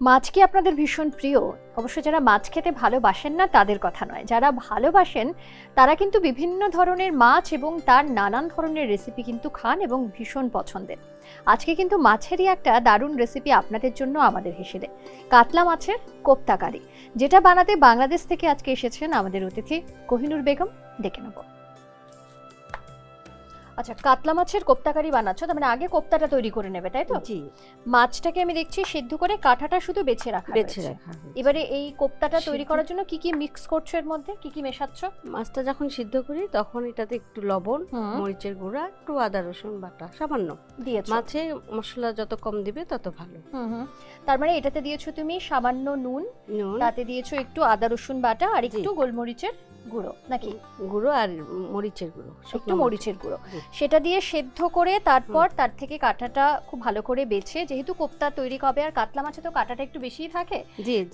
মাছ কি আপনাদের ভীষণ প্রিয়? অবশ্য যারা মাছ খেতে ভালোবাসেন না, তাদের কথা নয়। যারা ভালোবাসেন, তারা কিন্তু বিভিন্ন ধরনের মাছ এবং তার নানান ধরনের রেসিপি কিন্তু খান এবং ভীষণ পছন্দের। আজকে কিন্তু মাছেরই একটা দারুণ রেসিপি আপনাদের জন্য আমাদের হেসেলে। কাতলা মাছের কোপ্তাকারি যেটা বানাতে বাংলাদেশ থেকে আজকে এসেছেন আমাদের অতিথি কোহিনুর বেগম। ডেকে নেব। আচ্ছা কাতলা মাছের কোপ্তাকারি বানাচ্ছ তার মানে আগে কোপ্তাটা তৈরি করে নেবে তাই তো? জি। মাছটাকে আমি দেখছি সিদ্ধ করে কাঁটাটা শুধু বেছে রাখা বেছে। রাখা এবারে এই কোপ্তাটা তৈরি করার জন্য কি কি মিক্স করছ এর মধ্যে? কি কি মেশাচ্ছ? মাছটা যখন সিদ্ধ করি তখন এটাতে একটু লবণ মরিচের গুঁড়া একটু আদা রসুন বাটা সামান্য। দিয়েছ। মাছে মশলা যত কম দিবে তত ভালো। হুম। তার মানে এটাতে দিয়েছ তুমি সামান্য নুন নুন। তাতে দিয়েছ একটু আদা রসুন বাটা আর একটু গোলমরিচের গুঁড়ো নাকি? গুঁড়ো আর মরিচের গুঁড়ো একটু মরিচের গুঁড়ো। সেটা দিয়ে সেদ্ধ করে তারপর তার থেকে কাঁটাটা খুব ভালো করে বেছে যেহেতু কোপ্তা তৈরি হবে আর কাতলা মাছে তো কাঁটাটা একটু বেশিই থাকে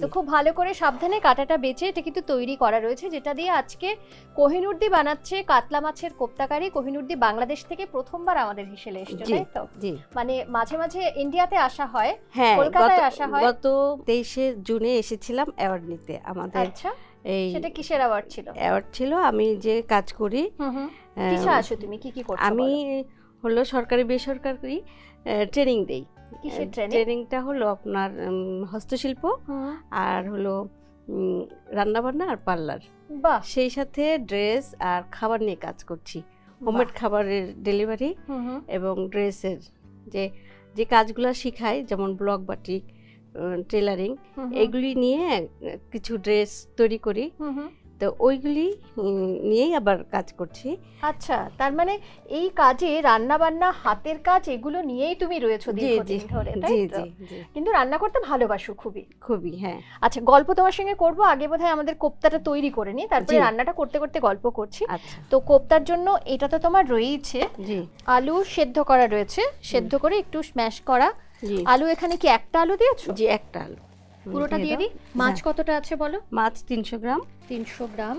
তো খুব ভালো করে সাবধানে কাঁটাটা বেছে এটা কিন্তু তৈরি করা রয়েছে যেটা দিয়ে আজকে কোহিনুরদি বানাচ্ছে কাতলা মাছের কোপ্তাকারি কোহিনুরদি বাংলাদেশ থেকে প্রথমবার আমাদের হিসেলে এসেছে তাই তো? মানে মাঝে মাঝে ইন্ডিয়াতে আসা হয় হ্যাঁ কলকাতায় আসা হয়? গত তেইশে জুনে এসেছিলাম অ্যাওয়ার্ড নিতে। আমাদের আচ্ছা এই সেটা কিসের অ্যাওয়ার্ড ছিল? অ্যাওয়ার্ড ছিল আমি যে কাজ করি কিসে আসো তুমি? কি কি করছ আমি হলো সরকারি বেসরকারি ট্রেনিং দেই। কিসের ট্রেনিংটা হলো আপনার হস্তশিল্প আর হলো রান্নাবান্না আর পার্লার। সেই সাথে ড্রেস আর খাবার নিয়ে কাজ করছি। হোমমেড খাবারের ডেলিভারি এবং ড্রেসের যে যে কাজগুলো শিখাই যেমন ব্লক বাটিক টেলারিং এগুলি নিয়ে কিছু ড্রেস তৈরি করি। তো ওইগুলি নিয়েই আবার কাজ করছি। আচ্ছা তার মানে এই কাজে রান্না বান্না হাতের কাজ এগুলো নিয়েই তুমি রয়েছো দীর্ঘদিন ধরে তাই তো? জি জি। কিন্তু রান্না করতে ভালোবাসো খুবই। খুবই হ্যাঁ। আচ্ছা গল্প তোমার সঙ্গে করব? আগে বোধহয় আমাদের কোপ্তাটা তৈরি করে নি তারপরে রান্নাটা করতে করতে গল্প করছি। আচ্ছা। তো কোপ্তার জন্য এটা তো তোমার রয়েছে জি। আলু সেদ্ধ করা রয়েছে। সেদ্ধ করে একটু স্ম্যাশ করা। আলু এখানে কি একটা আলু দিয়েছ? জি একটা আলু। পুরোটা দিয়ে। দিই? মাছ হ্যাঁ। কতটা আছে বলো? মাছ তিনশো গ্রাম। তিনশো গ্রাম।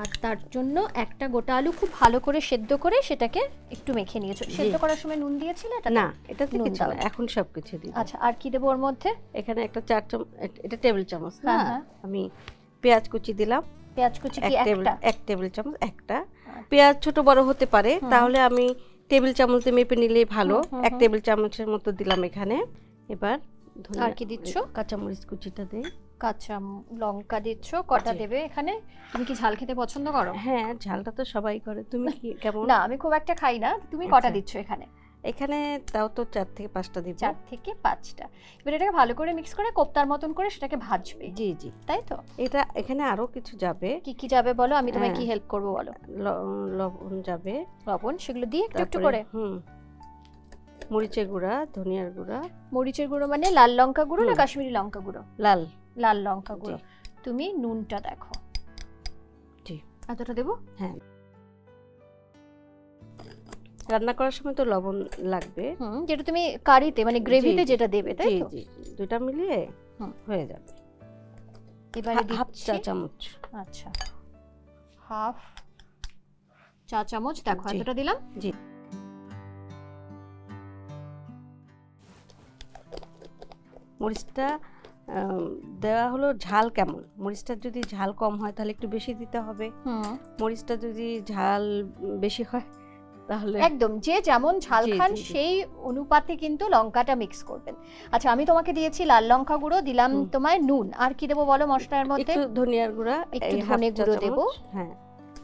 আর তার জন্য একটা গোটা আলু খুব ভালো করে সেদ্ধ করে সেটাকে একটু মেখে নিয়েছো। সেদ্ধ করার সময় নুন দিয়েছিলে এটা না এটা তো কিছু দাও না। এখন সব কিছু দিই আচ্ছা আর কি দেবো ওর মধ্যে? এখানে একটা চার চামচ এটা টেবিল চামচ না? হ্যাঁ, হ্যাঁ। আমি পেঁয়াজ কুচি দিলাম। পেঁয়াজ কুচি কি একটা? এক টেবিল চামচ একটা। আচ্ছা। পেঁয়াজ ছোট বড় হতে পারে তাহলে আমি টেবিল চামচ দিয়ে মেপে নিলেই ভালো। এক টেবিল চামচের মতো দিলাম এখানে। এবার আর কি দিচ্ছ? কাঁচামরিচ কুচিটা দেই কাঁচা লঙ্কা দিচ্ছ কটা দেবে এখানে? তুমি কি ঝাল খেতে পছন্দ করো? হ্যাঁ ঝালটা তো সবাই করে। তুমি কি কেমন? না আমি খুব একটা খাই না। তুমি কটা আচ্ছা। দিচ্ছ এখানে? এখানে তাও তো চার থেকে পাঁচটা দিব। চার থেকে পাঁচটা। এবার এটাকে ভালো করে মিক্স করে কোপ্তার মতন করে সেটাকে ভাজবে। জি জি। তাই তো? এটা এখানে আরও কিছু যাবে। কি কি যাবে বলো? আমি তোমায় কি হ্যাঁ। হেল্প করব বলো? লবণ যাবে। লবণ সেগুলো দিয়ে একটু একটু করে। হুম। মরিচের গুঁড়া ধনিয়ার গুঁড়া। মরিচের গুঁড়ো মানে লাল লঙ্কা গুঁড়ো না কাশ্মীরি লঙ্কা গুঁড়ো? লাল। লাল লঙ্কা গুঁড়ো। তুমি নুনটা দেখো। জি। এতটা দেবো? হ্যাঁ। রান্না করার সময় তো লবণ লাগবে। যেটা তুমি কারিতে মানে গ্রেভিতে যেটা দেবে তাই তো? দুটা মিলিয়ে। হয়ে যাবে। এবারে হাফ চা চামচ। আচ্ছা। হাফ চা চামচ দেখো এতটা দিলাম। জি। মরিচটা দেওয়া হলো ঝাল কেমন? মরিচটা যদি ঝাল কম হয় তাহলে একটু বেশি দিতে হবে। মরিচটা যদি ঝাল বেশি হয় তাহলে একদম যে যেমন ঝাল খান। সেই অনুপাতে কিন্তু লঙ্কাটা মিক্স করবেন। আচ্ছা আমি তোমাকে দিয়েছি লাল লঙ্কা গুঁড়ো দিলাম তোমায় নুন। আর কি দেবো বলো মশলার মধ্যে? একটু ধনিয়ার গুঁড়া একটু ধনে গুঁড়ো দেবো। হ্যাঁ।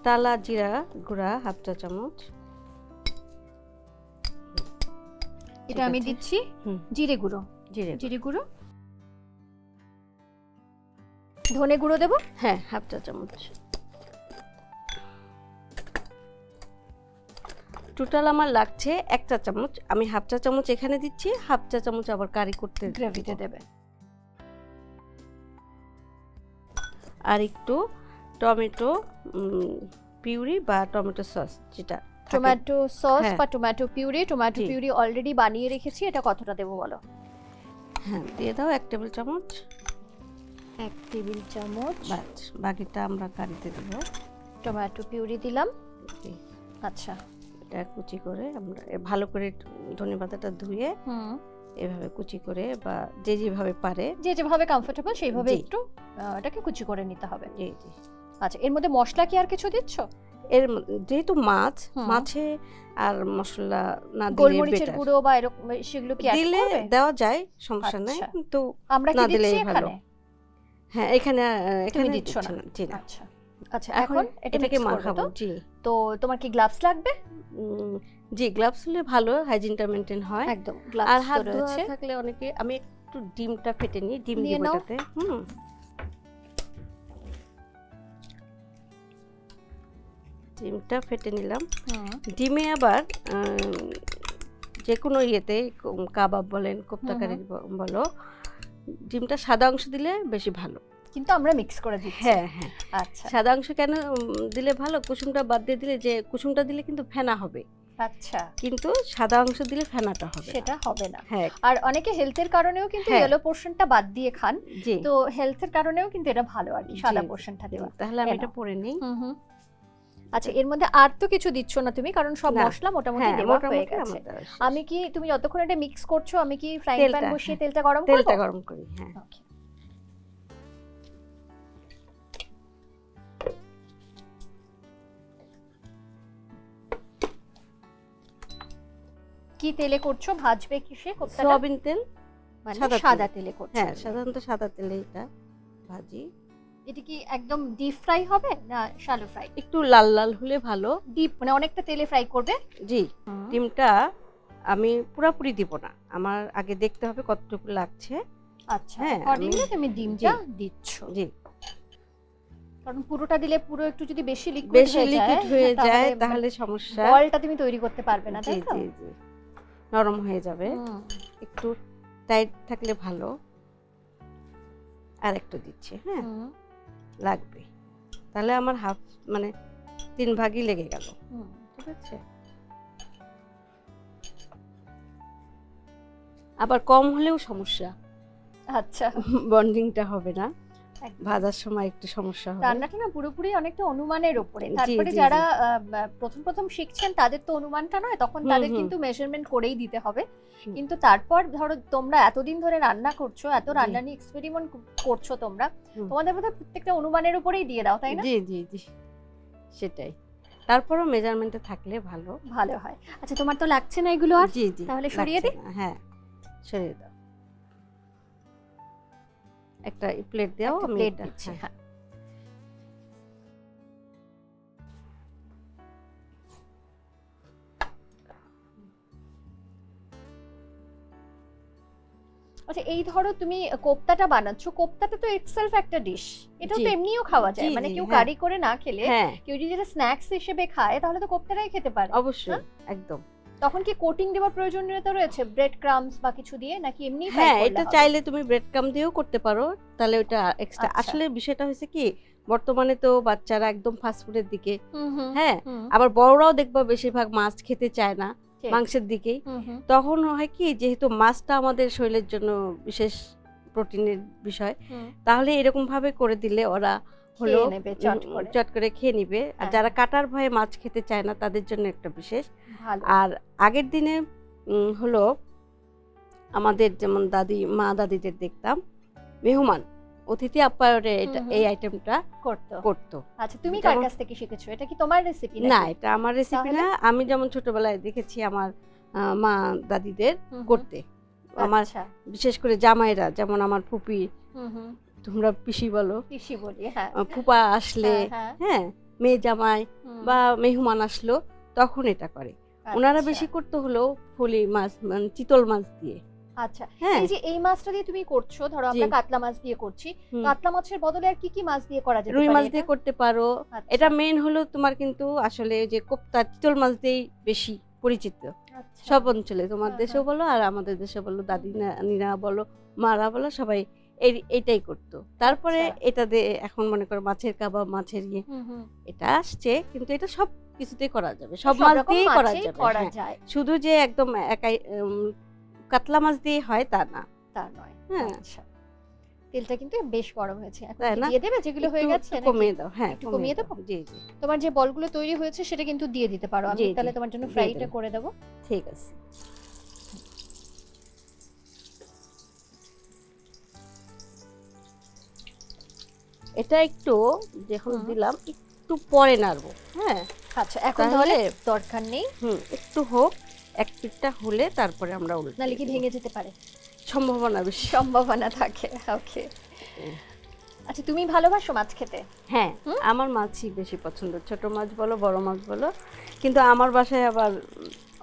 তালা জিরা গুঁড়া হাফ চা চামচ। এটা আমি দিচ্ছি জিরে গুঁড়ো। জিরে গুঁড়ো। ধনে গুঁড়ো দেবো? হ্যাঁ হাফ চা চামচ। টোটাল আমার লাগছে এক চা চামচ। আমি হাফ চা চামচ এখানে দিচ্ছি হাফ চা চামচ আবার কারি করতে গ্রেভিতে দেবে। আর একটু টমেটো পিউরি বা টমেটো সস যেটা টমেটো সস হ্যাঁ। বা tomato puree. Tomato puree already বানিয়ে রেখেছি এটা কতটা দেবো বলো? হ্যাঁ দিয়ে দাও এক টেবিল চামচ। এক টেবিল চামচ। বাস বাকিটা আমরা কারিতে দেবো। টমেটো পিউরি দিলাম। আচ্ছা। এটা কুচি করে আমরা ভালো করে ধনে পাতাটা ধুয়ে এভাবে কুচি করে বা যে যেভাবে পারে। যে যেভাবে কমফোর্টেবল সেইভাবে একটু এটাকে কুচি করে নিতে হবে। জি জি। আচ্ছা এর মধ্যে মশলা কি আর কিছু দিচ্ছ? এর যেহেতু মাছ মাছে আর মশলা না দিলে গোলমরিচের গুঁড়ো বা এরকম সেগুলো কি দিলে দেওয়া যায় সমস্যা নেই আচ্ছা। কিন্তু আমরা কি না দিলেই ভালো। এখানে? হ্যাঁ এখানে এখানে দিচ্ছ না? জি না। আচ্ছা। আচ্ছা এখন এখন এটা এটাকে মাখাবো জি। তো তোমার কি গ্লাভস লাগবে? জি গ্লাভস হলে ভালো হাইজিনটা মেনটেন হয়। একদম আর হাত ধোয়া থাকলে অনেকে আমি একটু ডিমটা ফেটে নিই ডিম দিয়ে। হুম। ডিমটা ফেটে নিলাম। ডিমে আবার যে কোনো ইয়েতে কাবাব বলেন কোপ্তাকারি বলো ডিমটা সাদা অংশ দিলে বেশি ভালো। কিন্তু আমরা মিক্স করে দিচ্ছি। হ্যাঁ হ্যাঁ। আচ্ছা। সাদা অংশ কেন দিলে ভালো? কুসুমটা বাদ দিয়ে দিলে যে কুসুমটা দিলে কিন্তু ফেনা হবে। আচ্ছা। কিন্তু সাদা অংশ দিলে ফেনাটা হবে সেটা হবে না। হ্যাঁ। আর অনেকে হেলথের কারণেও কিন্তু হ্যাঁ। ইয়েলো পোর্শনটা বাদ দিয়ে খান। তো হেলথের কারণেও কিন্তু এটা ভালো আর কি সাদা পোর্শনটা দেওয়া। তাহলে আমি এটা পরে নিই। হুম হুম। আচ্ছা এর মধ্যে আর তো কিছু দিচ্ছ না তুমি কারণ সব মশলা মোটামুটি হ্যাঁ দেওয়া হয়ে গেছে। আমি কি তুমি যতক্ষণ এটা মিক্স করছ আমি কি ফ্রাইং প্যান বসিয়ে হ্যাঁ। তেলটা গরম করব? তেলটা গরম করি হ্যাঁ। কি তেলে করছ? ভাজবে কিসে কোপ্তাটা? সয়াবিন তেল মানে সাদা তেলে। করছ হ্যাঁ সাধারণত সাদা তেলে এটা ভাজি। এটা কি একদম ডিপ ফ্রাই হবে না শ্যালো ফ্রাই একটু লাল লাল হলে ভালো। ডিপ মানে অনেকটা তেলে ফ্রাই করবে? জি ডিমটা আমি পুরাপুরি দিব না। আমার আগে দেখতে হবে কতটুকু লাগছে। আচ্ছা হ্যাঁ, তুমি ডিমটা দিচ্ছ। জি। কারণ পুরোটা দিলে পুরো একটু যদি বেশি লিকুইড বেশি হয়ে লিকুইড হয়ে যায় তাহলে সমস্যা। বলটা তুমি তৈরি করতে পারবে না তাই জি জি। নরম হয়ে যাবে। একটু টাইট থাকলে ভালো। আর একটু দিচ্ছি হ্যাঁ। লাগবে। তাহলে আমার হাফ মানে তিন ভাগই লেগে গেল। ঠিক আছে। আবার কম হলেও সমস্যা। আচ্ছা। বন্ডিংটা হবে না। ভাজার সময় একটু সমস্যা হবে। রান্নাটা না পুরোপুরি অনেকটা অনুমানের উপরে তারপরে যারা প্রথম প্রথম শিখছেন তাদের তো অনুমানটা নয় তখন তাদের কিন্তু মেজারমেন্ট করেই দিতে হবে। কিন্তু তারপর ধরো তোমরা এতদিন ধরে রান্না করছ এত। রান্না নিয়ে এক্সপেরিমেন্ট করছ তোমরা তোমাদের বোধহয় প্রত্যেকটা অনুমানের উপরেই দিয়ে দাও তাই না? জি জি জি। সেটাই। তারপরও মেজারমেন্টে থাকলে ভালো। ভালো হয়। আচ্ছা তোমার তো লাগছে না এগুলো আর? জি জি তাহলে সরিয়ে না, হ্যাঁ সরিয়ে দাও। একটা প্লেট দাও আমি প্লেট দিচ্ছি। হ্যাঁ। হ্যাঁ। আচ্ছা এই ধরো তুমি কোপ্তাটা বানাচ্ছো কোপ্তাটা তো ইটসেলফ একটা ডিশ এটাও তো এমনিও খাওয়া যায়। মানে কেউ হ্যাঁ। কারি করে না খেলে কেউ যদি যেটা স্ন্যাক্স হিসেবে খায় তাহলে তো কোপ্তাটাই খেতে পারে অবশ্যই একদম। তখন কি কোটিং দেওয়ার প্রয়োজনীয়তা রয়েছে? ব্রেড ক্রামস বা কিছু দিয়ে? নাকি এমনি হ্যাঁ এটা চাইলে তুমি ব্রেড কাম দিয়েও করতে পারো। তাহলে ওটা এক্সট্রা আচ্ছা। আসলে বিষয়টা হয়েছে কি বর্তমানে তো বাচ্চারা একদম ফাস্ট ফুডের দিকে। হ্যাঁ আবার বড়রাও দেখবা বেশিরভাগ মাছ খেতে চায় না মাংসের দিকেই। তখন হয় কি যেহেতু মাছটা আমাদের শরীরের জন্য বিশেষ প্রোটিনের বিষয় তাহলে এরকম ভাবে করে দিলে ওরা হলো চট করে। খেয়ে নিবে। আর হ্যাঁ। যারা কাটার ভয়ে মাছ খেতে চায় না তাদের জন্য একটা বিশেষ। আর আগের দিনে হলো আমাদের যেমন দাদি মা দাদিদের দেখতাম মেহমান অতিথি আপ্যায়নে এটা। এই আইটেমটা করতো। করতো। আচ্ছা তুমি কার কাছ থেকে শিখেছো? এটা কি তোমার রেসিপি না এটা আমার রেসিপি না। আমি যেমন ছোটবেলায় দেখেছি আমার মা দাদিদের করতে। আমার আচ্ছা। বিশেষ করে জামাইরা যেমন আমার ফুপি তোমরা পিসি বলো। পিসি বলি হ্যাঁ। ফুপা আসলে হ্যাঁ, হ্যাঁ, হ্যাঁ মেয়ে জামাই বা মেহমান আসলো তখন এটা করে। ওনারা আচ্ছা, বেশি করতে হলো ফলি মাছ মানে চিতল মাছ দিয়ে। আচ্ছা হ্যাঁ। এই যে এই মাছটা দিয়ে তুমি করছ ধরো আমরা কাতলা মাছ দিয়ে করছি কাতলা মাছের বদলে আর কি কি মাছ দিয়ে করা যেতে রুই মাছ দিয়ে করতে পারো। আচ্ছা, এটা মেন হলো তোমার কিন্তু আসলে যে কোপ্তা চিতল মাছ দিয়েই বেশি পরিচিত। আচ্ছা, সব অঞ্চলে তোমার দেশেও বলো আর আমাদের দেশে বলো দাদি নানিরা বলো মারা বলো সবাই এই এইটাই করতো। তারপরে আচ্ছা। এটা দিয়ে এখন মনে করো মাছের কাবাব মাছের ইয়ে। এটা আসছে কিন্তু এটা সব কিছুতেই করা যাবে। সব মাছ দিয়েই করা যাবে হ্যাঁ। শুধু যে একদম একাই কাতলা মাছ দিয়ে হয় তা না। তা নয়। হ্যাঁ। আচ্ছা। তেলটা কিন্তু বেশ গরম হয়েছে। এখন? দিয়ে দেবে? যেগুলো হয়ে গেছে কমিয়ে দাও হ্যাঁ একটু কমিয়ে দেবো? জি জি। তোমার যে বলগুলো তৈরি হয়েছে সেটা কিন্তু দিয়ে দিতে পারো। আমি তাহলে তোমার জন্য ফ্রাইটা করে দেবো। ঠিক আছে। এটা একটু যখন। দিলাম একটু পরে নাড়বো হ্যাঁ? আচ্ছা এখন তাহলে দরকার নেই। হুম একটু হোক এক পিঠটা হলে তারপরে আমরা উল্টে নাহলে কি ভেঙে যেতে পারে? সম্ভাবনা বেশি। সম্ভাবনা থাকে ওকে। আচ্ছা তুমি ভালোবাসো মাছ খেতে? হ্যাঁ? আমার মাছই বেশি পছন্দ। ছোট মাছ বলো বড় মাছ বলো। কিন্তু আমার বাসায় আবার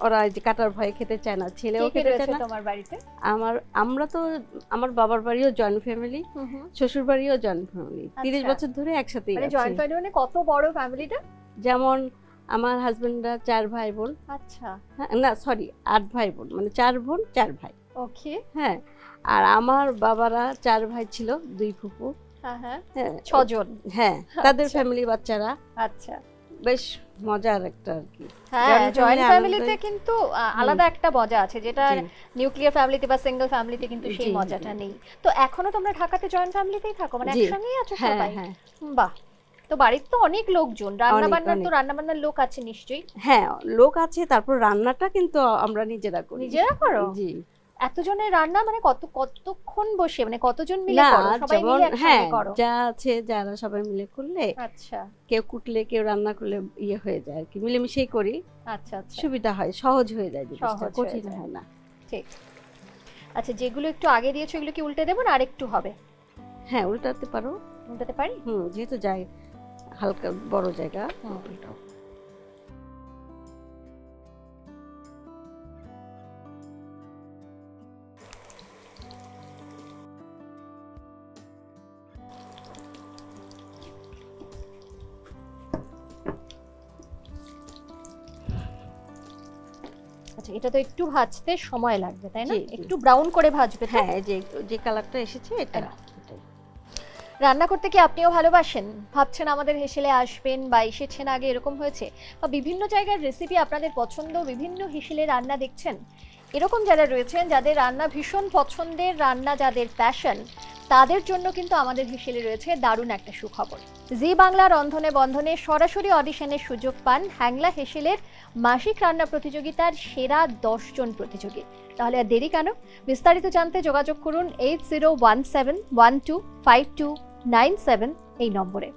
ওরা যে কাটার ভয়ে খেতে চায় না ছেলেও খেতে চায় না। তোমার বাড়িতে? আমার আমরা তো আমার বাবার বাড়িও জয়েন্ট ফ্যামিলি শ্বশুর বাড়িও জয়েন্ট ফ্যামিলি তিরিশ আচ্ছা। বছর ধরে একসাথেই মানে জয়েন্ট ফ্যামিলি মানে কত বড় ফ্যামিলিটা যেমন আমার হাজবেন্ডরা চার ভাই বোন। আচ্ছা। হ্যাঁ না সরি আট ভাই বোন মানে চার বোন চার ভাই। ওকে হ্যাঁ আর আমার বাবারা চার ভাই ছিল দুই ফুপু। হ্যাঁ হ্যাঁ। ছজন। হ্যাঁ তাদের আচ্ছা। ফ্যামিলি বাচ্চারা। আচ্ছা। বেশ মজার একটা আর কি। হ্যাঁ জয়েন্ট ফ্যামিলিতে কিন্তু আলাদা একটা মজা আছে যেটা নিউক্লিয়ার ফ্যামিলিতে বা সিঙ্গেল ফ্যামিলিতে কিন্তু সেই। মজাটা নেই। তো এখনও তোমরা ঢাকাতে জয়েন্ট ফ্যামিলিতেই থাকো? মানে। একসঙ্গেই আছো হ্যাঁ সবাই? হ্যাঁ। বাহ! তো বাড়ির তো অনেক লোকজন রান্না বান্নার তো। রান্না বান্নার লোক আছে নিশ্চয়ই। হ্যাঁ লোক আছে তারপর রান্নাটা কিন্তু আমরা নিজেরা করি। নিজেরা করো? জি। এতজনের রান্না মানে কত কতক্ষণ বসে মানে কতজন মিলে করো? সবাই মিলে একসঙ্গে হ্যাঁ করো? যা আছে যারা সবাই মিলে করলে আচ্ছা। কেউ কুটলে কেউ রান্না করলে ইয়ে হয়ে যায় আর কি মিলেমিশেই করি। আচ্ছা আচ্ছা। সুবিধা হয় সহজ হয়ে যায় জিনিসটা কঠিন হয় না। ঠিক। আচ্ছা যেগুলো একটু আগে দিয়েছ এগুলো কি উল্টে দেবো না আরেকটু হবে? হ্যাঁ উল্টাতে পারো। উল্টাতে পারি? হুম যেহেতু যাই হালকা বড় জায়গা। উল্টাও। এটা তো একটু ভাজতে সময় লাগবে তাই না। একটু ব্রাউন করে ভাজবে হ্যাঁ এই যে যে কালারটা এসেছে এটা। এটা। রান্না করতে কি আপনিও ভালোবাসেন? ভাবছেন আমাদের হেসেলে আসবেন বা এসেছেন আগে এরকম হয়েছে? বা বিভিন্ন জায়গার রেসিপি আপনাদের পছন্দ বিভিন্ন হেসেলে রান্না দেখছেন? এরকম যারা রয়েছেন যাদের রান্না ভীষণ পছন্দের রান্না যাদের প্যাশন তাদের জন্য কিন্তু আমাদের হেসেলে রয়েছে দারুণ একটা সুখবর। জি বাংলা রন্ধনে বন্ধনে সরাসরি অডিশনের সুযোগ পান হ্যাংলা হেসেলের মাসিক রান্না প্রতিযোগিতার সেরা দশজন প্রতিযোগী। তাহলে আর দেরি কেন? বিস্তারিত জানতে যোগাযোগ করুন eight zero one seven one two five two nine seven এই নম্বরে।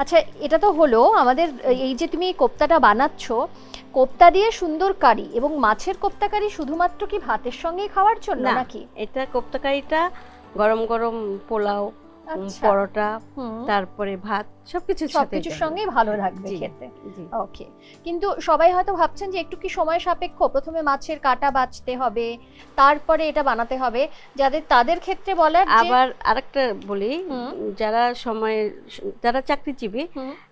আচ্ছা এটা তো হলো আমাদের এই যে তুমি কোপ্তাটা বানাচ্ছ কোপ্তা দিয়ে সুন্দর কারি এবং মাছের কোপ্তা কারি শুধুমাত্র কি ভাতের সঙ্গেই খাওয়ার জন্য নাকি? এটা কোপ্তাকারিটা গরম গরম পোলাও পরোটা তারপরে ভাত সবকিছুর সাথে সবকিছুর যাবে। সঙ্গেই ভালো লাগবে খেতে। ওকে। কিন্তু সবাই হয়তো ভাবছেন যে একটু কি সময় সাপেক্ষ? প্রথমে মাছের কাটা বাছতে হবে তারপরে এটা বানাতে হবে। যাদের তাদের ক্ষেত্রে বলার আবার আরেকটা বলি। যারা সময় যারা চাকরিজীবী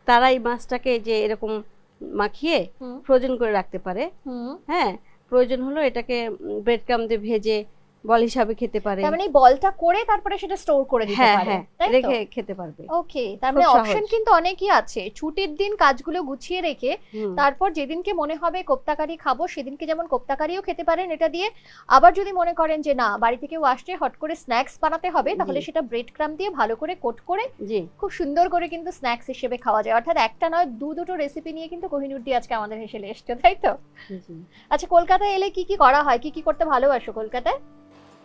তারা এই মাছটাকে যে এরকম মাখিয়ে ফ্রোজেন করে রাখতে পারে। হ্যাঁ প্রয়োজন হলো এটাকে ব্রেড ক্রাম দিয়ে ভেজে বল হিসাবে খেতে পারে। তার মানে বলটা করে তারপরে সেটা স্টোর করে দিতে হ্যাঁ পারে হ্যাঁ তাই রেখে খেতে পারবে। ওকে তার মানে অপশন কিন্তু অনেকই আছে। ছুটির দিন কাজগুলো গুছিয়ে রেখে। তারপর যেদিনকে মনে হবে কোপ্তাকারি খাব সেদিনকে যেমন কোপ্তাকারিও খেতে পারেন এটা দিয়ে। আবার যদি মনে করেন যে না বাড়ি থেকে আসছে হট করে স্ন্যাক্স বানাতে হবে তাহলে সেটা ব্রেড ক্রাম দিয়ে ভালো করে কোট করে জি। খুব সুন্দর করে কিন্তু স্ন্যাক্স হিসেবে খাওয়া যায়। অর্থাৎ একটা নয় দু দুটো রেসিপি নিয়ে কিন্তু কোহিনুর দিয়ে আজকে আমাদের হেসেলে এসছে তাই তো? আচ্ছা কলকাতায় এলে কি কি করা হয়? কি কি করতে ভালোবাসো কলকাতায়?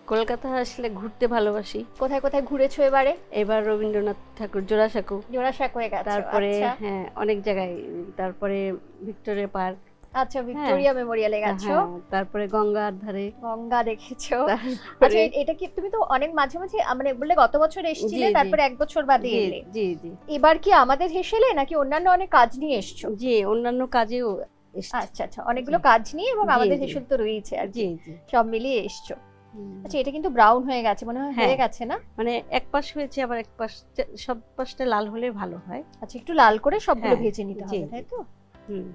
কলকাতা আসলে ঘুরতে ভালোবাসি। কোথায় কোথায় ঘুরেছো এবারে? এবার রবীন্দ্রনাথ ঠাকুর জোড়াসাঁকো। জোড়াসাঁক হয়ে গেছে তারপরে আচ্ছা। হ্যাঁ অনেক জায়গায় তারপরে ভিক্টোরিয়া পার্ক। আচ্ছা ভিক্টোরিয়া মেমোরিয়ালে গেছো? হ্যাঁ তারপরে গঙ্গার ধারে। গঙ্গা দেখেছ। আচ্ছা এটা কি তুমি তো অনেক মাঝে মাঝে মানে বললে গত বছর এসেছিলে। তারপরে এক বছর বাদে এলে। জি জি। এবার কি আমাদের হেসেলে নাকি অন্যান্য অনেক কাজ নিয়ে এসছো? জি অন্যান্য কাজেও। আচ্ছা আচ্ছা অনেকগুলো কাজ নিয়ে এবং আমাদের। হেসেল তো রয়েছে আর জি। সব মিলিয়ে এসছো। আচ্ছা এটা কিন্তু ব্রাউন হয়ে গেছে মনে হয় হয়ে হ্যাঁ। গেছে না? মানে এক পাশ হয়েছে আবার এক পাশ সব পাশটা লাল হলে ভালো হয়। আচ্ছা একটু লাল করে সবগুলো হ্যাঁ, ভেজে নিতে হবে তাই তো? হুম।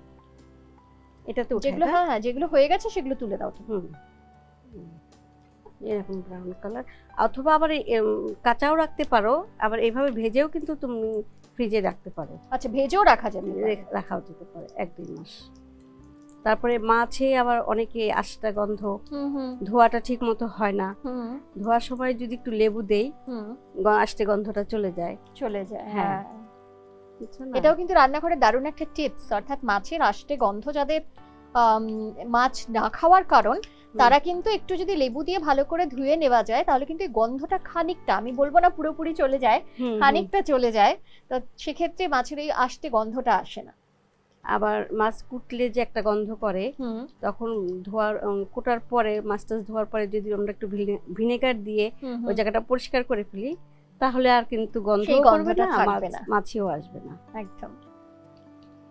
এটাতে উঠে যেগুলো হ্যাঁ হ্যাঁ যেগুলো হয়ে গেছে সেগুলো তুলে দাও। হুম। হুম। এরকম ব্রাউন কালার অথবা আবার কাঁচাও রাখতে পারো আবার এইভাবে ভেজেও কিন্তু তুমি ফ্রিজে রাখতে পারো। আচ্ছা ভেজেও রাখা যাবে রাখাও যেতে পারে এক দুই মাস। তারপরে মাছে আবার অনেকে আশটা গন্ধ ধোয়াটা ঠিক মতো হয় না। ধোয়ার সময় যদি একটু লেবু দেই আষ্টে গন্ধটা চলে যায়। চলে যায় হ্যাঁ। হ্যাঁ? এটাও কিন্তু রান্নাঘরে দারুণ একটা টিপস অর্থাৎ মাছের আষ্টে গন্ধ যাদের মাছ না খাওয়ার কারণ তারা কিন্তু একটু যদি লেবু দিয়ে ভালো করে ধুয়ে নেওয়া যায় তাহলে কিন্তু গন্ধটা খানিকটা আমি বলব না পুরোপুরি চলে যায়। খানিকটা চলে যায়। তো সেক্ষেত্রে মাছের এই আসতে গন্ধটা আসে না। আবার মাছ কুটলে যে একটা গন্ধ করে তখন ধোয়ার কোটার পরে মাছ টাছ ধোয়ার পরে যদি আমরা একটু ভিনেগার দিয়ে ওই জায়গাটা পরিষ্কার করে ফেলি তাহলে আর কিন্তু গন্ধ করবে না মাছিও আসবে না। একদম।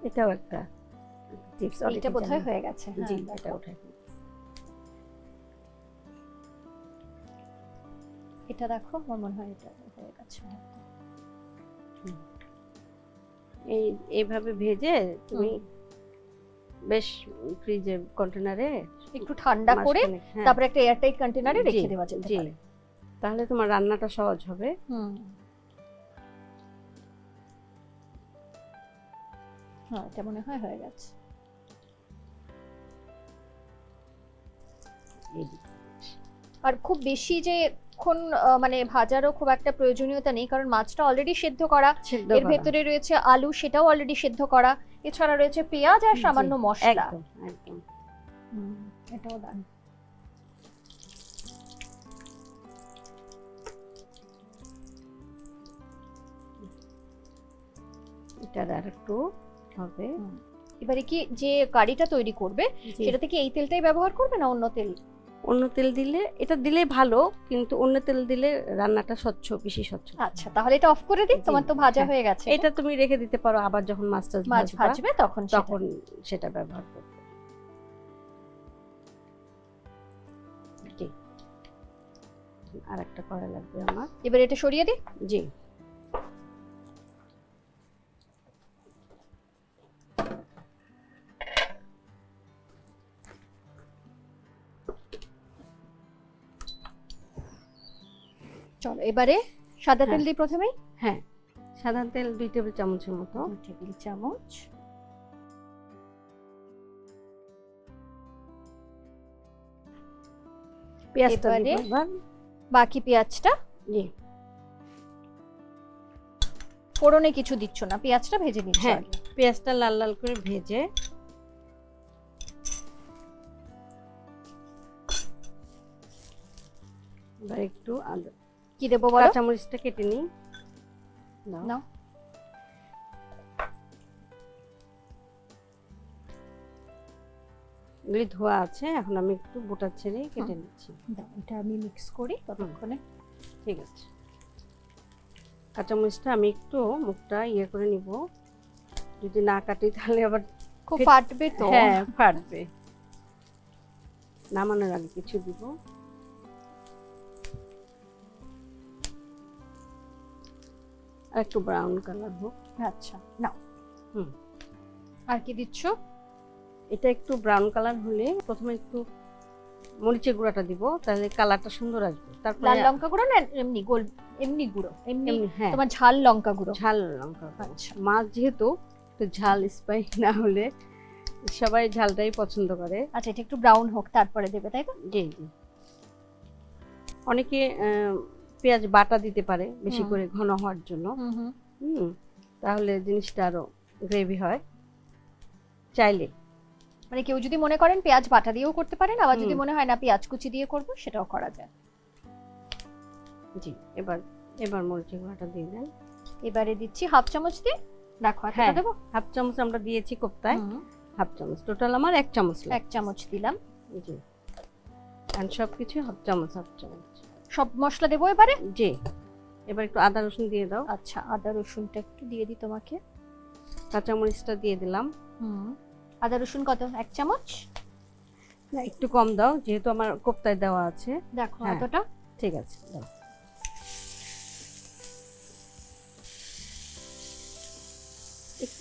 এটাও একটা টিপস এটা বোধহয় হয়ে গেছে হ্যাঁ, জি এটা উঠাই। এটা দেখো আমার মনে হয় এটা হয়ে গেছে। এই এইভাবে ভেজে তুমি বেশ ফ্রিজে কন্টেনারে একটু ঠান্ডা করে তারপরে একটা এয়ারটাইট কন্টেনারে রেখে দেওয়া যেতে পারে। তাহলে তোমার রান্নাটা সহজ হবে। হুম। হ্যাঁ এটা মনে হয় হয়ে গেছে। আর খুব বেশি যে ক্ষণ আহ, মানে ভাজারও খুব একটা প্রয়োজনীয়তা নেই কারণ মাছটা অলরেডি সেদ্ধ করা এর ভেতরে রয়েছে আলু সেটাও অলরেডি সেদ্ধ করা এছাড়া রয়েছে পেঁয়াজ আর সামান্য মশলা। একদম এটাও এটার আর একটু হবে। এবারে কি যে কারিটা তৈরি করবে। সেটাতে কি এই তেলটাই ব্যবহার করবে না অন্য তেল? অন্য তেল দিলে এটা দিলে ভালো কিন্তু অন্য তেল দিলে রান্নাটা স্বচ্ছ বেশি স্বচ্ছ। আচ্ছা তাহলে এটা অফ করে দিই তোমার তো ভাজা হ্যাঁ। হয়ে গেছে। এটা তুমি রেখে দিতে পারো আবার যখন মাছ টাছ মাছ ভাজবে তখন তখন সেটা ব্যবহার করবে। আর একটা করা লাগবে আমার। এবার এটা সরিয়ে দিই? জি। চলো এবারে সাদা তেল হ্যাঁ। দিই প্রথমেই? হ্যাঁ সাদা তেল দুই টেবিল চামচের মতো। টেবিল চামচ। পেঁয়াজটা বাকি পেঁয়াজটা? জি। ফোড়নে কিছু দিচ্ছ না পেঁয়াজটা ভেজে নিচ্ছ হ্যাঁ। পেঁয়াজটা লাল লাল করে ভেজে। এবার একটু আদা কি দেবো বলো? কাঁচামরিচটা কেটে নিই। নাও। এগুলি ধোয়া আছে এখন আমি একটু বোটা ছেড়ে কেটে নিচ্ছি। দাও, এটা আমি মিক্স করি ততক্ষণে। ঠিক আছে। কাঁচামরিচটা আমি একটু মুখটা ইয়ে করে নিব। যদি না কাটি তাহলে আবার খুব ফাটবে তো। হ্যাঁ ফাটবে। নামানোর আগে কিছু দিব। আর একটু ব্রাউন কালার হোক। আচ্ছা নাও। হুম। আর কি দিচ্ছ? এটা একটু ব্রাউন কালার হলে প্রথমে একটু মরিচের গুঁড়াটা দিব তাহলে কালারটা সুন্দর আসবে। তারপর লাল লঙ্কা গুঁড়ো না এমনি গোল এমনি গুঁড়ো? এমনি হ্যাঁ। তোমার ঝাল লঙ্কা গুঁড়ো? ঝাল লঙ্কা আচ্ছা। মাছ যেহেতু একটু ঝাল স্পাই না হলে সবাই ঝালটাই পছন্দ করে। আচ্ছা এটা একটু ব্রাউন হোক তারপরে দেবে তাই তো? জি জি। অনেকে পেঁয়াজ বাটা দিতে পারে বেশি করে ঘন হওয়ার জন্য। হুম তাহলে জিনিসটা আরও গ্রেভি হয়। চাইলে। মানে কেউ যদি মনে করেন পেঁয়াজ বাটা দিয়েও করতে পারেন আবার যদি মনে হয় না পেঁয়াজ কুচি দিয়ে করব সেটাও করা যায়। জি এবার এবার মরিচের গুঁড়াটা দিয়ে দেন। এবারে দিচ্ছি হাফ চামচ দিয়ে। দেখো হ্যাঁ, দেবো? হাফ চামচ আমরা দিয়েছি কোপ্তায়। হাফ চামচ টোটাল আমার এক চামচ এক চামচ দিলাম। জি। আর সব কিছু হাফ চামচ হাফ চামচ। সব মশলা দেবো এবারে? জি। এবার একটু আদা রসুন দিয়ে দাও। আচ্ছা আদা রসুনটা একটু দিয়ে দিই তোমাকে। কাঁচামরিচটা দিয়ে দিলাম। হুম। আদা রসুন কত? এক চামচ? না একটু কম দাও যেহেতু আমার কোপ্তায় দেওয়া আছে। দেখো হ্যাঁ। এতটা। ঠিক আছে দাও।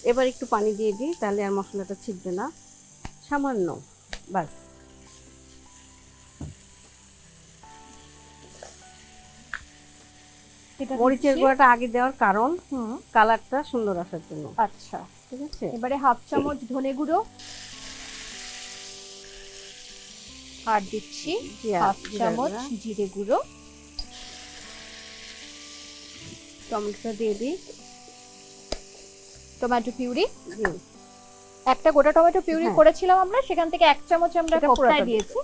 এবার একটু পানি দিয়ে দিই তাহলে আর মশলাটা ছিটবে না। সামান্য বাস। মরিচের। গুঁড়াটা আগে দেওয়ার কারণ কালারটা সুন্দর আসার জন্য। আচ্ছা। ঠিক আছে? এবারে হাফ চামচ ধনে গুঁড়ো। আর দিচ্ছি হাফ চামচ জিরে গুঁড়ো। টমেটোটা দিয়ে দিই। Tomato puree. একটা গোটা টমেটো পিউরি হ্যাঁ। করেছিলাম আমরা সেখান থেকে এক চামচ আমরা কোপ্তায় দিয়েছি।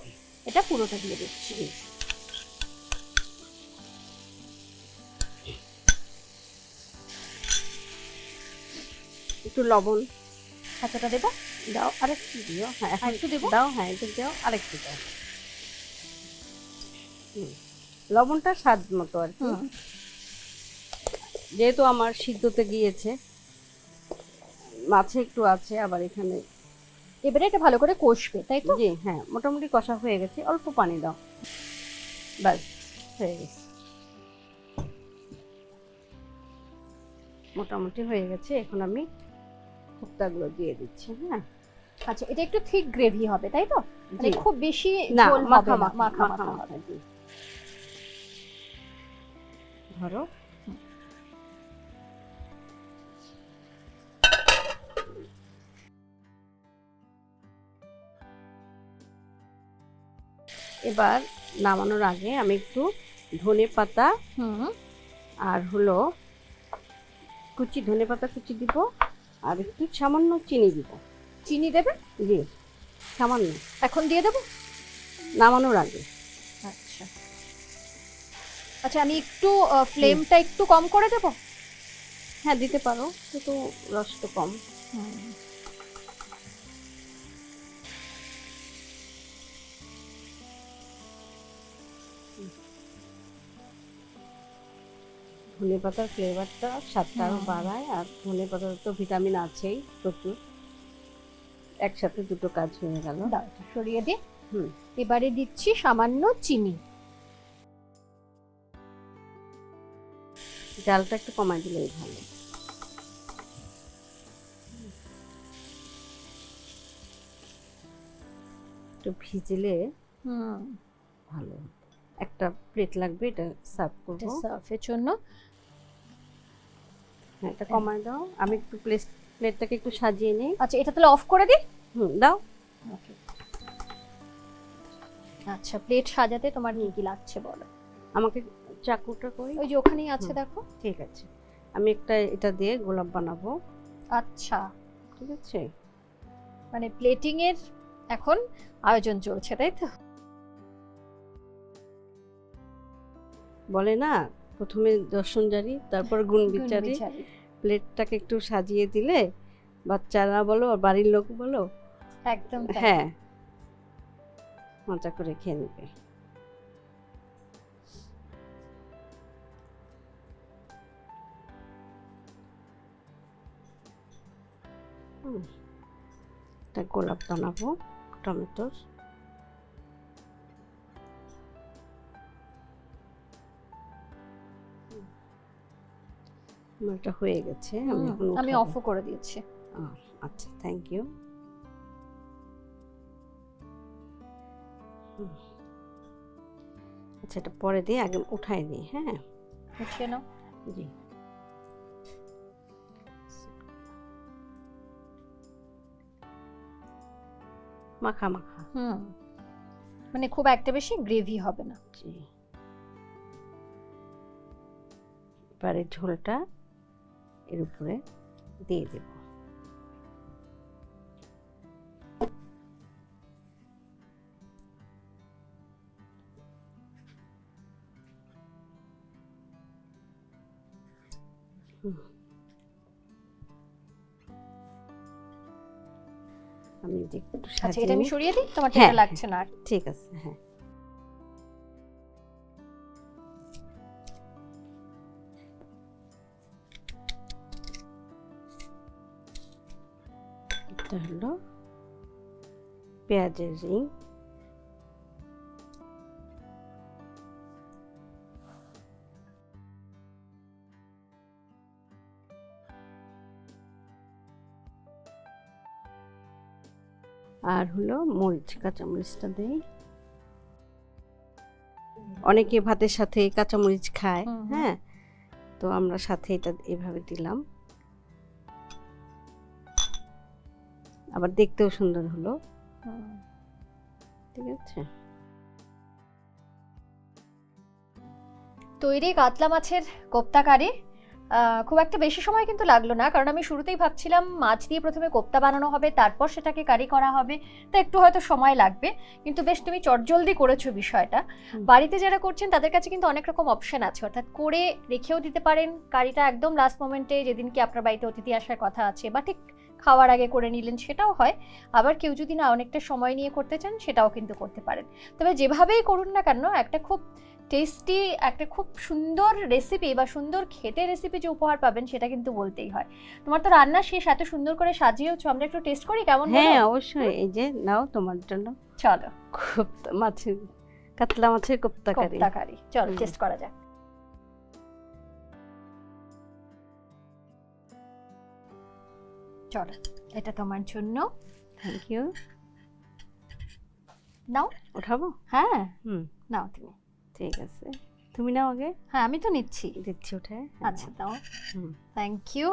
এটা পুরোটা দিয়ে দিচ্ছি। একটু লবণ। কতটা দেবো? দাও আরেকটু দিও। হ্যাঁ এখন একটু দেবো? দাও হ্যাঁ একটু দাও আরেকটু দাও। লবণটা স্বাদ মতো আর কি। যেহেতু আমার সিদ্ধতে গিয়েছে মাছে একটু আছে আবার এখানে এবারে এটা ভালো করে কষবে তাই তো? জি হ্যাঁ মোটামুটি কষা হয়ে গেছে অল্প পানি দাও। ব্যাস হয়ে গেছে। মোটামুটি হয়ে গেছে এখন আমি কুপ্তাগুলো দিয়ে দিচ্ছি হ্যাঁ? আচ্ছা এটা একটু ঠিক গ্রেভি হবে তাই তো? মানে খুব বেশি ঝোল মাখা মাখা মাখা মাখা মাখা হবে ধরো। এবার নামানোর আগে আমি একটু ধনে পাতা আর হলো কুচি ধনে পাতা কুচি দিব। আর একটু সামান্য চিনি দিব। চিনি দেবে জি সামান্য। এখন দিয়ে দেবো? নামানোর আগে। আচ্ছা। আচ্ছা আমি একটু ফ্লেমটা একটু কম করে দেবো? হ্যাঁ দিতে পারো কিন্তু রস তো কম ধনে পাতার ফ্লেভারটা স্বাদটা আরও বাড়ায় আর ধনে পাতার তো ভিটামিন আছেই প্রচুর। একসাথে দুটো কাজ হয়ে গেল। সরিয়ে দিই হুম। এবারে দিচ্ছি সামান্য চিনি। জালটা একটু কমাই দিলেই ভালো। একটু ভিজলে হুম। ভালো একটা প্লেট লাগবে এটা সার্ভ করব। সার্ফের জন্য। হ্যাঁ এটা কমাই দাও। আমি একটু প্লেট প্লেটটাকে একটু সাজিয়ে নিই। আচ্ছা এটা তাহলে অফ করে দিই? হুম দাও। ওকে আচ্ছা প্লেট সাজাতে তোমার কি কি লাগছে বলো? আমাকে চাকুটা কই ওই যে ওখানেই আছে দেখো। ঠিক আছে। আমি একটা এটা দিয়ে গোলাপ বানাবো। আচ্ছা। ঠিক আছে? মানে প্লেটিং এর এখন আয়োজন চলছে তাই তো? বলে না প্রথমে দর্শন জারি তারপর গুণ বিচারি। প্লেটটাকে একটু সাজিয়ে দিলে বাচ্চারা বলো আর বাড়ির লোক বলো একদম হ্যাঁ মজা করে খেয়ে নেবে। একটা গোলাপ বানাবো টমেটোর। আমার এটা হয়ে গেছে আমি এখন আমি। অফও করে দিয়েছি। আচ্ছা থ্যাংক ইউ আচ্ছা এটা পরে দিয়ে আগে উঠাই নিই হ্যাঁ? উঠিয়ে নাও। জি। মাখা মাখা। হুম। মানে খুব একটা বেশি গ্রেভি হবে না। জি। এবারে ঝোলটা এর উপরে দিয়ে দেব হুম। আমি যে একটু আচ্ছা সাজিয়ে এটা আমি নিই। সরিয়ে দিই তোমার হ্যাঁ, এটা লাগছে না আর ঠিক আছে হ্যাঁ এটা হলো পেঁয়াজের রিং। আর হলো মরিচ কাঁচামরিচটা দেই। অনেকে ভাতের সাথে কাঁচামরিচ খায়। হ্যাঁ? তো আমরা সাথে এটা এভাবে দিলাম। আবার দেখতেও সুন্দর হলো। ঠিক আছে। তৈরি কাতলা মাছের কোপ্তা কারি খুব একটা বেশি সময় কিন্তু লাগল না কারণ আমি শুরুতেই ভাবছিলাম মাছ দিয়ে প্রথমে কোপ্তা বানানো হবে তারপর সেটাকে কারি করা হবে তো একটু হয়তো সময় লাগবে। কিন্তু বেশ তুমি চটজলদি করেছ বিষয়টা। বাড়িতে যারা করছেন তাদের কাছে কিন্তু অনেক রকম অপশন আছে। অর্থাৎ করে রেখেও দিতে পারেন কারিটা একদম লাস্ট মোমেন্টে যেদিনকে আপনার বাড়িতে অতিথি আসার কথা আছে বা ঠিক খাওয়ার আগে করে নিলেন সেটাও হয়। আবার কেউ যদি না অনেকটা সময় নিয়ে করতে চান সেটাও কিন্তু করতে পারেন। তবে যেভাবেই করুন না কেন একটা খুব টেস্টি একটা খুব সুন্দর রেসিপি বা সুন্দর খেতে রেসিপি যে উপহার পাবেন সেটা কিন্তু বলতেই হয়। তোমার তো রান্না শেষ এত সুন্দর করে সাজিয়েছো আমরা একটু টেস্ট করি কেমন হ্যাঁ অবশ্যই। এই যে নাও তোমার জন্য। চলো। কোপ্তা মাছের কাতলা মাছের কোপ্তা কারি চলো টেস্ট করা যাক। চলো এটা তোমার জন্য। থ্যাংক ইউ নাও। উঠাবো? হ্যাঁ। হুম। নাও তুমি। ঠিক আছে। তুমি নাও আগে। হ্যাঁ আমি তো নিচ্ছি। দিচ্ছি উঠে। আচ্ছা দাও। হুম। থ্যাংক ইউ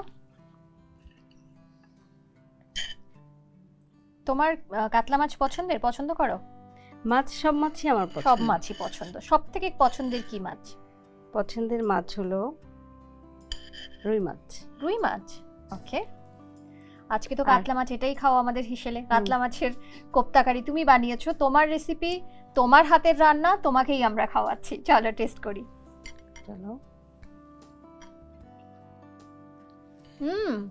তোমার কাতলা মাছ পছন্দের? পছন্দ করো? মাছ সব মাছই আমার সব মাছই পছন্দ। সব থেকে পছন্দের কি মাছ? পছন্দের মাছ হলো রুই মাছ। রুই মাছ? ওকে আজকে তো কাতলা মাছ এটাই খাও আমাদের হিসেলে কাতলা মাছের কোপ্তাকারি তুমি বানিয়েছো তোমার রেসিপি তোমার হাতের রান্না তোমাকেই আমরা খাওয়াচ্ছি। চলো টেস্ট করি। চলো। হুম।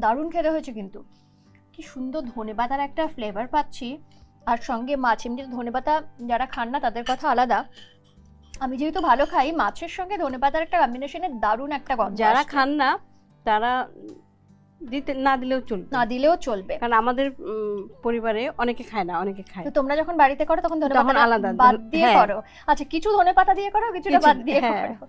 দারুণ খেতে হয়েছে কিন্তু। কি সুন্দর ধনেপাতার একটা ফ্লেভার পাচ্ছি। আর সঙ্গে মাছ এমনি ধনেপাতা যারা খান না তাদের কথা আলাদা। আমি যেহেতু ভালো খাই মাছের সঙ্গে ধনেপাতার একটা কম্বিনেশনের দারুণ একটা গন্ধ যারা খান না তারা দিতে না দিলেও চলবে। না দিলেও চলবে। কারণ আমাদের পরিবারে অনেকে খায় না অনেকে খায়। তো তোমরা যখন বাড়িতে করো তখন ধনেপাতা আলাদা, বাদ দিয়ে হ্যাঁ। করো। আচ্ছা কিছু ধনেপাতা দিয়ে করো কিছুটা কিছু- বাদ দিয়ে হ্যাঁ। করো।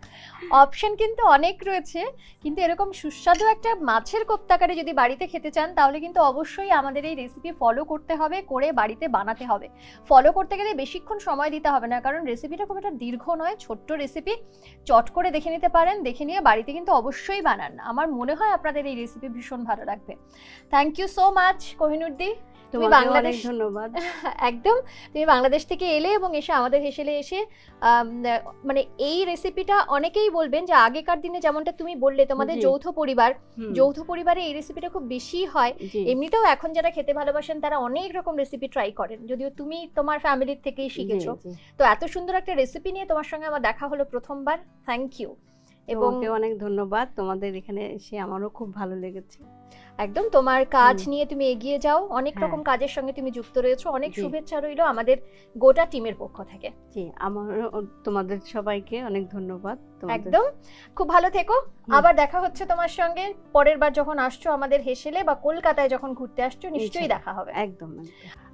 অপশন কিন্তু অনেক রয়েছে কিন্তু এরকম সুস্বাদু একটা মাছের কোপ্তাকারি যদি বাড়িতে খেতে চান তাহলে কিন্তু অবশ্যই আমাদের এই রেসিপি ফলো করতে হবে করে বাড়িতে বানাতে হবে। ফলো করতে গেলে বেশিক্ষণ সময় দিতে হবে না কারণ রেসিপিটা খুব একটা দীর্ঘ নয় ছোট্ট রেসিপি চট করে দেখে নিতে পারেন দেখে নিয়ে বাড়িতে কিন্তু অবশ্যই বানান। আমার মনে হয় আপনাদের এই রেসিপি ভীষণ ভালো লাগবে। Thank you so much Kohinoor di. তুমি বাংলাদেশ- ধন্যবাদ। একদম। তুমি বাংলাদেশ থেকে এলে এবং এসে আমাদের হেসেলে এসে মানে এই রেসিপিটা অনেকেই বলবেন যে আগেকার দিনে যেমনটা তুমি বললে তোমাদের যৌথ পরিবার যৌথ পরিবারে এই রেসিপিটা খুব বেশি হয়। এমনিতেও এখন যারা খেতে ভালোবাসেন তারা অনেক রকম রেসিপি ট্রাই করেন। যদিও তুমি তোমার ফ্যামিলির থেকেই শিখেছো। তো এত সুন্দর একটা রেসিপি নিয়ে তোমার সঙ্গে আমার দেখা হলো প্রথমবার। থ্যাংক ইউ এবং অনেক ধন্যবাদ। তোমাদের এখানে এসে আমারও খুব ভালো লেগেছে। একদম তোমার কাজ নিয়ে তুমি এগিয়ে যাও। অনেক হ্যাঁ। রকম কাজের সঙ্গে তুমি যুক্ত রয়েছো। অনেক শুভেচ্ছা রইল আমাদের গোটা টিমের পক্ষ থেকে। জি আমারও তোমাদের সবাইকে অনেক ধন্যবাদ। একদম। খুব ভালো থেকো। আবার দেখা হচ্ছে তোমার সঙ্গে। পরের বার যখন আসছো আমাদের হেসেলে বা কলকাতায় যখন ঘুরতে আসছো নিশ্চয়ই। দেখা হবে। একদম।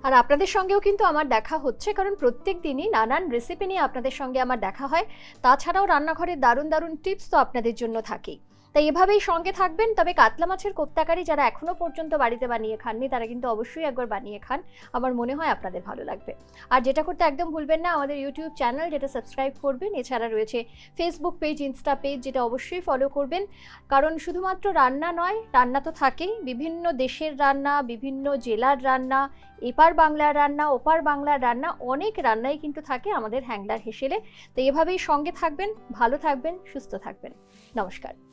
আর আপনাদের সঙ্গেও কিন্তু আমার দেখা হচ্ছে, কারণ প্রত্যেক দিনই নানান রেসিপি নিয়ে আপনাদের সঙ্গে আমার দেখা হয়। তাছাড়াও রান্নাঘরের দারুণ দারুণ টিপস তো আপনাদের জন্য থাকেই। তাই এভাবেই সঙ্গে থাকবেন। তবে কাতলা মাছের কোপ্তাকারি যারা এখনও পর্যন্ত বাড়িতে বানিয়ে খাননি, তারা কিন্তু অবশ্যই একবার বানিয়ে খান। আমার মনে হয় আপনাদের ভালো লাগবে। আর যেটা করতে একদম ভুলবেন না, আমাদের ইউটিউব চ্যানেল যেটা সাবস্ক্রাইব করবেন, এছাড়া রয়েছে ফেসবুক পেজ ইনস্টা পেজ যেটা অবশ্যই ফলো করবেন। কারণ শুধুমাত্র রান্না নয়, রান্না তো থাকেই। বিভিন্ন দেশের রান্না, বিভিন্ন জেলার রান্না, এপার বাংলার রান্না, ওপার বাংলার রান্না, অনেক রান্নাই কিন্তু থাকে আমাদের হ্যাংলার হেসেলে। তো এভাবেই সঙ্গে থাকবেন, ভালো থাকবেন, সুস্থ থাকবেন। নমস্কার।